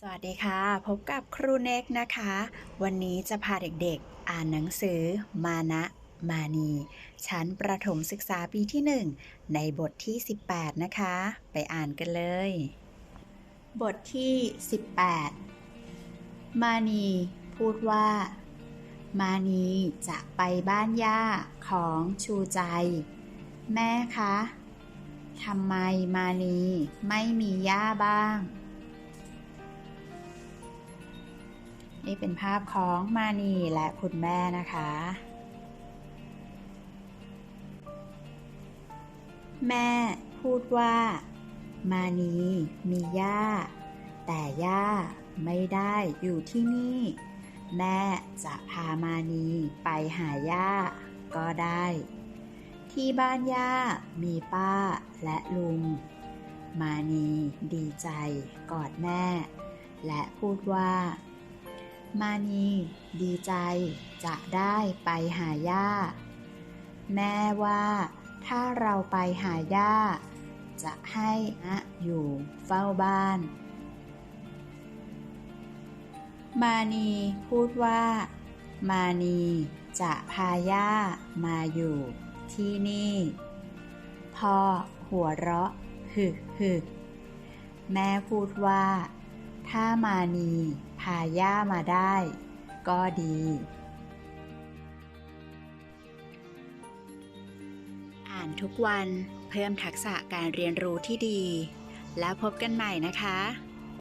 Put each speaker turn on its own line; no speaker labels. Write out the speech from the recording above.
สวัสดีค่ะ พบกับครูเน็กนะคะ วันนี้จะพาเด็กๆ อ่านหนังสือ มานะ มานี ชั้นประถมศึกษาปีที่ 1 ในบทที่ 18 นะคะ ไปอ่านกันเลย บทที่ 18 มานีพูดว่า มานีจะไปบ้านย่าของชูใจ แม่คะทำไมมานีไม่มีย่าบ้าง นี่เป็นภาพของมานีและคุณแม่นะคะ แม่พูดว่า มานีมีย่า แต่ย่าไม่ได้อยู่ที่นี่ แม่จะพามานีไปหาย่าก็ได้ ที่บ้านย่ามีป้าและลุง มานีดีใจกอดแม่ และพูดว่า มานีดีใจจะได้ไปหาย่า แม่ว่าถ้าเราไปหาย่า จะให้นะอยู่เฝ้าบ้าน มานีพูดว่า มานีจะพาย่ามาอยู่ที่นี่ พ่อหัวเราะฮึฮึกแม่พูดว่า ถ้ามานี พาย่ามาได้ ก็ดี อ่านทุกวันเพิ่มทักษะการเรียนรู้ที่ดี แล้วพบกันใหม่นะคะ